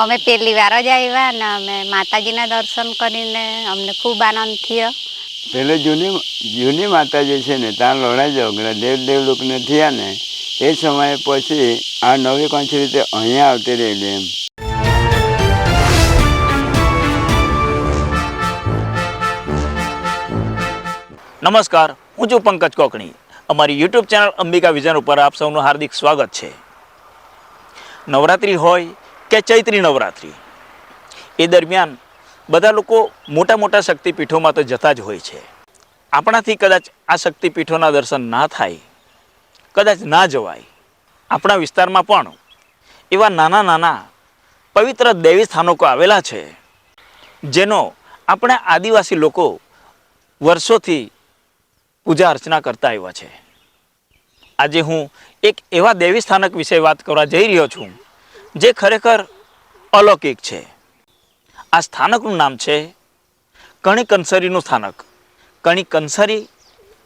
અમે પહેલી વાર જ આવ્યા ને અમે માતાજીના દર્શન કરીને અમને ખૂબ આનંદ થયો. પેલે જૂની જૂની માતાજી છે ને ત્યાં લોણા ઝઘડા દેવ દેવલોકને થયા ને એ સમયે પછી આ નવી કોંચી રીતે અહીંયા આવતી રહેલી એમ. નમસ્કાર હું છું પંકજ કોકણી. અમારી યુટ્યુબ ચેનલ અંબિકા વિઝન ઉપર આપ સૌનું હાર્દિક સ્વાગત છે. નવરાત્રિ હોય કે ચૈત્રી નવરાત્રિ. એ દરમિયાન બધા લોકો મોટા મોટા શક્તિપીઠોમાં તો જતા જ હોય છે. આપણાથી કદાચ આ શક્તિપીઠોના દર્શન ના થાય, કદાચ ના જવાય. આપણા વિસ્તારમાં પણ એવા નાના નાના પવિત્ર દેવી સ્થાનકો આવેલા છે, જેનો આપણે આદિવાસી લોકો વર્ષોથી પૂજા અર્ચના કરતા આવ્યા છે. આજે હું એક એવા દેવી સ્થાનક વિશે વાત કરવા જઈ રહ્યો છું જે ખરેખર અલૌકિક છે. આ સ્થાનકનું નામ છે કણી કંસરીનું સ્થાનક. કણી કંસરી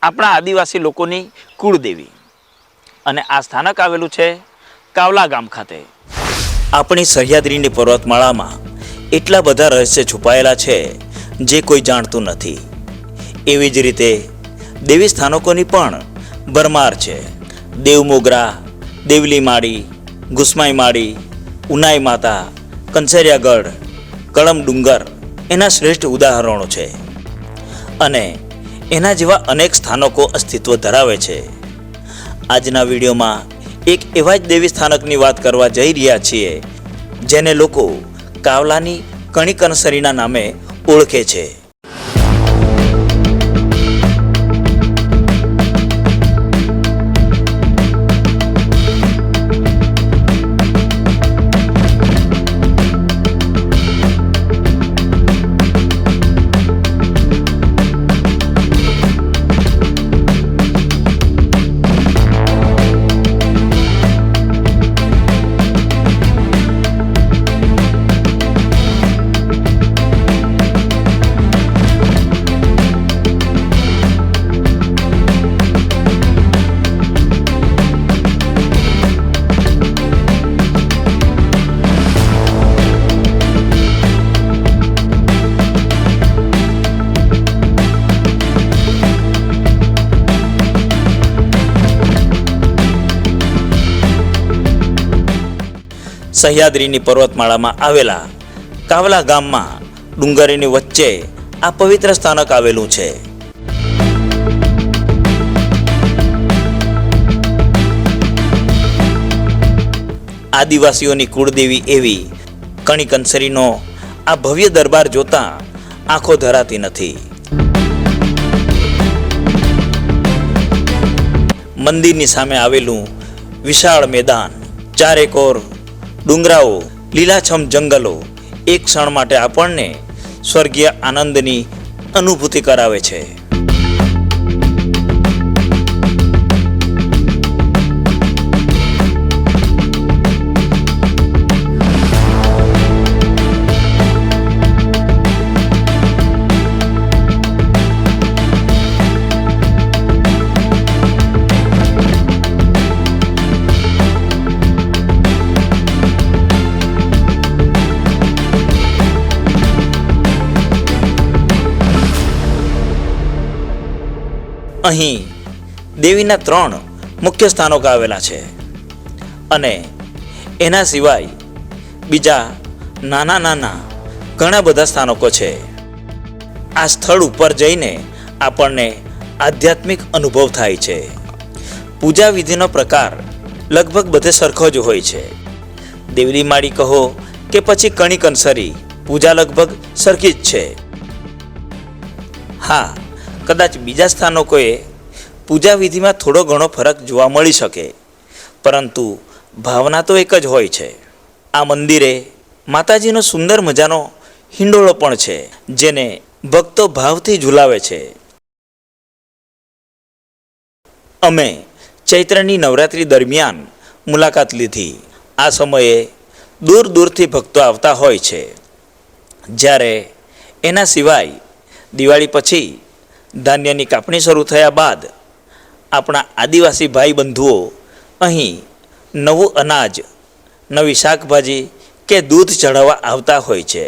આપણા આદિવાસી લોકોની કુળદેવી. અને આ સ્થાનક આવેલું છે કાવલા ગામ ખાતે. આપણી સહ્યાદ્રીની પર્વતમાળામાં એટલા બધા રહસ્ય છુપાયેલા છે જે કોઈ જાણતું નથી. એવી જ રીતે દેવી સ્થાનકોની પણ ભરમાર છે. દેવમોગરા દેવલી માળી ગુસ્માઈ માળી ઉનાઈ માતા, કંસરિયાગઢ, કળમ ડુંગર એના શ્રેષ્ઠ ઉદાહરણો છે. અને એના જેવા અનેક સ્થાનકો અસ્તિત્વ ધરાવે છે. આજના વિડીયોમાં એક એવા જ દેવી સ્થાનકની વાત કરવા જઈ રહ્યા છીએ, જેને લોકો કાવલાની કણી કંસરીના નામે ઓળખે છે. સહ્યાદ્રીની પર્વતમાળામાં આવેલા કાવલા ગામમાં ડુંગરીની વચ્ચે આ પવિત્ર સ્થાનક આવેલું છે. આદિવાસીઓની કુળદેવી એવી કણી કંસરીનો આ ભવ્ય દરબાર જોતા આંખો ધરાતી નથી. મંદિરની સામે આવેલું વિશાળ મેદાન ચારેકોર ડુંગરાઓ લીલાછમ જંગલો એક ક્ષણ માટે આપણને સ્વર્ગીય આનંદની અનુભૂતિ કરાવે છે. અહીં દેવીના ત્રણ મુખ્ય સ્થાનકો આવેલા છે. અને એના સિવાય બીજા નાના નાના ઘણા બધા સ્થાનકો છે. આ સ્થળ ઉપર જઈને આપણને આધ્યાત્મિક અનુભવ થાય છે. પૂજા વિધિનો પ્રકાર લગભગ બધે સરખો જ હોય છે. દેવલી માળી કહો કે પછી કણી કંસરી પૂજા લગભગ સરખી જ છે. હા કદાચ બીજા સ્થાનકોએ પૂજા વિધિમાં થોડો ઘણો ફરક જોવા મળી શકે. પરંતુ ભાવના તો એક જ હોય છે. આ મંદિરે માતાજીનો સુંદર મજાનો હિંડોળો પણ છે, જેને ભક્તો ભાવથી ઝુલાવે છે. અમે ચૈત્રની નવરાત્રિ દરમિયાન મુલાકાત લીધી. આ સમયે દૂર દૂરથી ભક્તો આવતા હોય છે. જ્યારે એના સિવાય દિવાળી પછી ધાન્યની કાપણી શરૂ થયા બાદ આપણા આદિવાસી ભાઈ બંધુઓ અહીં નવું અનાજ, નવી શાકભાજી કે દૂધ ચઢાવવા આવતા હોય છે.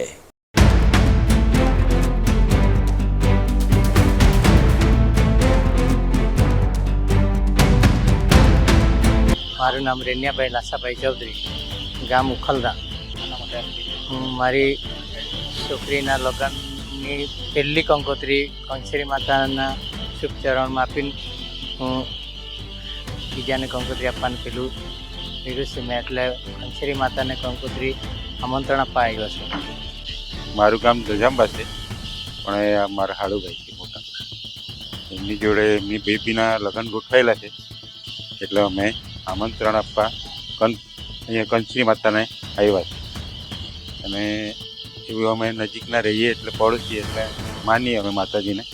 મારું નામ રેન્યાભાઈ લાસાભાઈ ચૌધરી, ગામ ઉખલદા. હું મારી છોકરીના લગ્નની પહેલી કંકોત્રી કંસરી માતાના શુભ ચરણમાં આપીને હું બીજાને કંકોત્રી આપવાનું પેલું કર્યું છે મેં એટલે કંસરી માતાને કંકોત્રી આમંત્રણ આપવા આવ્યો છું. મારું ગામ ગજાંબા છે, પણ એ મારા હાડુભાઈ છે મોટા. એમની જોડે એમની બેબીના લગ્ન ગોઠવાયેલા છે, એટલે અમે આમંત્રણ આપવા કં અહીંયા કંચરી માતાને આવ્યા છે અને એવું અમે નજીકના રહીએ એટલે પડોશી એટલે માનીએ અમે માતાજીને.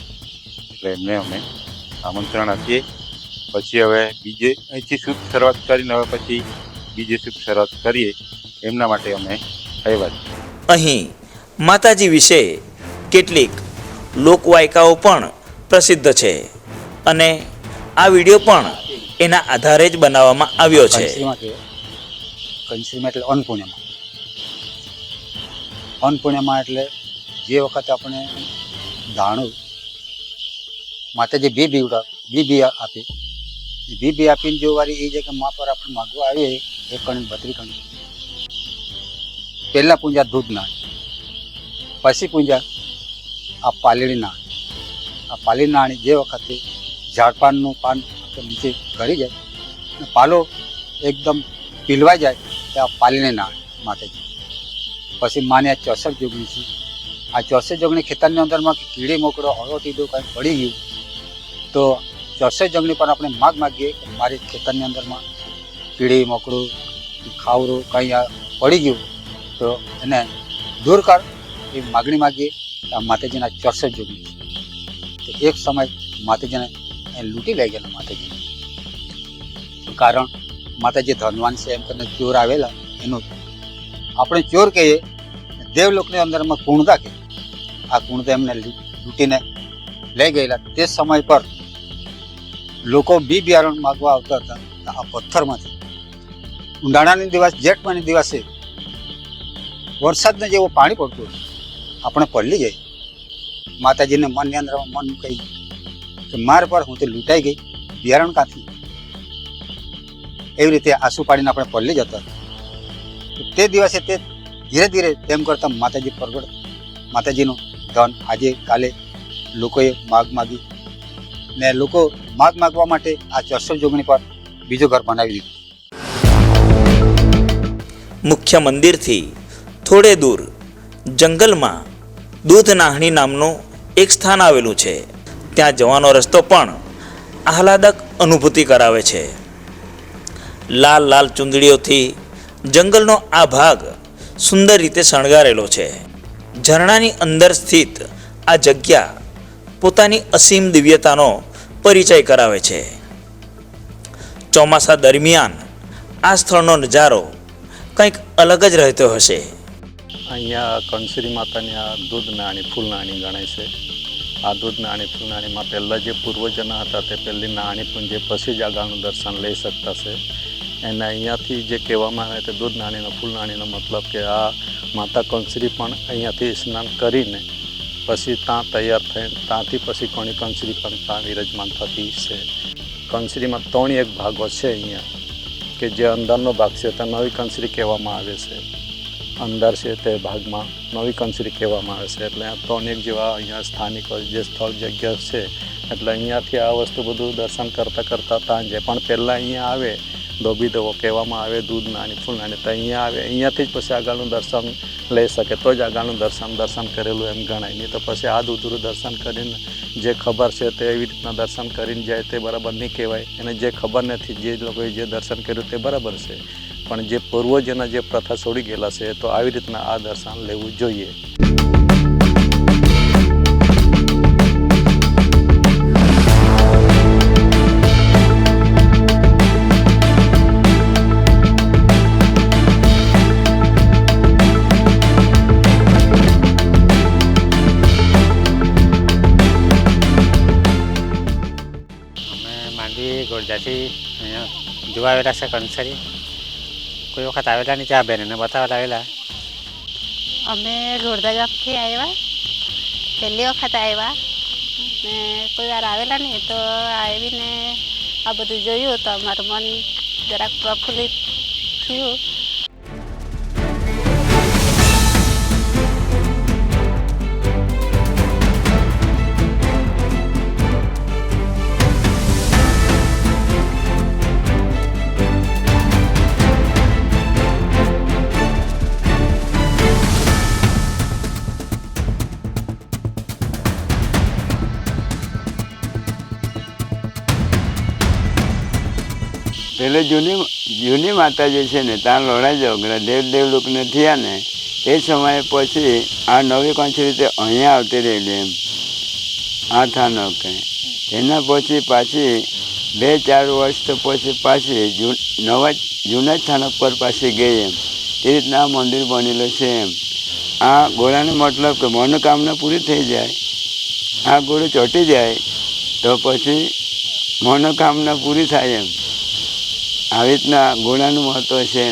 એટલે એમને અમે આમંત્રણ આપીએ. પછી હવે બીજે અહીંથી શુભ શરૂઆત કરીને હવે પછી બીજે શુભ શરૂઆત કરીએ. એમના માટે અમે આવ્યા છીએ. અહીં માતાજી વિશે કેટલીક લોકવાયકાઓ પણ પ્રસિદ્ધ છે અને આ વીડિયો પણ એના આધારે જ બનાવવામાં આવ્યો છે. કંસીમાં કે એટલે અન્નપૂર્ણિમા. અન્નપૂર્ણિમા એટલે જે વખતે આપણે દાણું માતાજી બી બીવડા બી બી આપી. બી બી આપીને જો વારી એ જગ્યા મા પર આપણે માગવા આવીએ એક કણી બત્રી કણી. પહેલાં પૂંજા દૂધ ના પછી પૂંજા આ પાલીણી ના આ પાલી નાણી જે વખતે ઝાડપાનનું પાન નીચે ગળી જાય પાલો એકદમ પીલવાઈ જાય, તે આ પાલીને નાળ માતાજી. પછી માને આ ચોસઠ જોગણી છે. આ ચોસઠ જોગણી ખેતરની અંદરમાં કીડી મોકડો હળો દો કાંઈ પડી ગયું, તો ચોસઠ જોગણી પર આપણે માગ માગીએ કે મારી ખેતરની અંદરમાં કીડી મોકડું ખાવરું કંઈ આ પડી ગયું, તો એને દૂર કર એ માગણી માગીએ આ માતાજીના ચોસઠ જોગણી તો એક સમય માતાજીને એ લૂંટી લઈ ગયેલા માતાજીને કારણ માતાજી ધનવાન છે, એમ કરીને ચોર આવેલા, એનું આપણે ચોર કહીએ, દેવલોકની અંદરમાં કુણતા કે આ કુણદા એમને લૂંટીને લઈ ગયેલા. તે સમય પર લોકો બી બિયારણ માગવા આવતા હતા આ પથ્થરમાંથી. ઉનાળાની દિવસ જેઠ મહિની દિવસે વરસાદને જેવું પાણી પડતું હતું. આપણે પડલી જાય માતાજીને મનની અંદર મન કહી કે માર પર હું તો લૂંટાઈ ગઈ. બિયારણ કાંથી? એવી રીતે આંસુ પાડીને આપણે પડલી જતા તો તે દિવસે તે ધીરે ધીરે તેમ કરતા માતાજી પ્રગટ માતાજીનું ધન આજે કાલે લોકોએ માગ માગી ને લોકો માગ માગવા માટે આ ચોસઠ જોગણી પર બીજું ઘર બનાવી દીધું મુખ્ય મંદિરથી થોડે દૂર જંગલમાં દૂધ નાહણી નામનું એક સ્થાન આવેલું છે. ત્યાં જવાનો રસ્તો પણ આહલાદક અનુભૂતિ કરાવે છે. લાલ લાલ ચુંદડીઓથી જંગલનો આ ભાગ સુંદર રીતે શણગારેલો છે. ઝરણાની અંદર સ્થિત આ જગ્યા પોતાની અસીમ દિવ્યતાનો પરિચય કરાવે છે. ચોમાસા દરમિયાન આ સ્થળનો નજારો કંઈક અલગ જ રહેતો હશે. અહીંયા કંસરી માતાની આ દૂધ નાણી, ફૂલ ગણાય છે. આ દૂધ નાણી, ફૂલ પહેલાં જે પૂર્વજના હતા તે પહેલી નાણી પૂંજે પછી જ આગળનું દર્શન લઈ શકતા છે. અને અહીંયાથી જે કહેવામાં આવે તે દૂધ નાણીનો, ફૂલ નાણીનો મતલબ કે આ માતા કંસરી પણ અહીંયાથી સ્નાન કરીને પછી ત્યાં તૈયાર થઈને, ત્યાંથી પછી કોણી કંસરી પણ ત્યાં વિરાજમાન થતી છે. કંસરીમાં ત્રણ એક ભાગો છે અહીંયા, કે જે અંદરનો ભાગ છે તે નવી કંસરી કહેવામાં આવે છે. અંદર છે તે ભાગમાં નવી કંસરી કહેવામાં આવે છે. એટલે આ ત્રણ એક જેવા અહીંયા સ્થાનિક જે સ્થળ, જગ્યા છે, એટલે અહીંયાથી આ વસ્તુ બધું દર્શન કરતાં કરતાં ત્યાં જે પણ પહેલાં અહીંયા આવે ધોબી દવો કહેવામાં આવે, દૂધ નાની, ફૂલ નાની, તો અહીંયા આવે. અહીંયાથી જ પછી આગળનું દર્શન લઈ શકે. તો જ આગળનું દર્શન દર્શન કરેલું એમ ગણાય. નહીં તો પછી આ દૂધરું દર્શન કરીને જે ખબર છે તે એવી રીતના દર્શન કરીને જાય, તે બરાબર નહીં કહેવાય. અને જે ખબર નથી, જે લોકોએ જે દર્શન કર્યું તે બરાબર છે. પણ જે પૂર્વજોના જે પ્રથા છોડી ગયેલા છે, તો આવી રીતના આ દર્શન લેવું જોઈએ. માંડવી ગોરજાથી અહીંયા જોવા આવેલા છે કંસરી. કોઈ વખત આવેલા નહીં ત્યાં બેન એને બતાવવા આવેલા? અમે ગોરધા ગામથી આવ્યા. પહેલી વખત આવ્યા. ને કોઈ વાર આવેલા નહીં તો આવીને આ બધું જોયું તો અમારું મન જરાક પ્રફુલ્લિત થયું. પેલે જૂની જૂની માતા જે છે ને, ત્યાં લોડા જોગરા દેવ દેવ લોકને થયા ને, એ સમયે પછી આ નવી કોણ રીતે અહીંયા આવતી રહેલી એમ. આ થાનો એના પછી પાછી બે ચાર વર્ષ તો પછી પાછી જૂ, નવા જૂના સ્થાનક પર પાછી ગઈ એમ. એ રીતના મંદિર બનેલું છે એમ. આ ગોળાનો મતલબ કે મનોકામના પૂરી થઈ જાય. આ ગોળો ચોંટી જાય તો પછી મનોકામના પૂરી થાય એમ. આવી રીતના ગુણાનું મહત્ત્વ છે.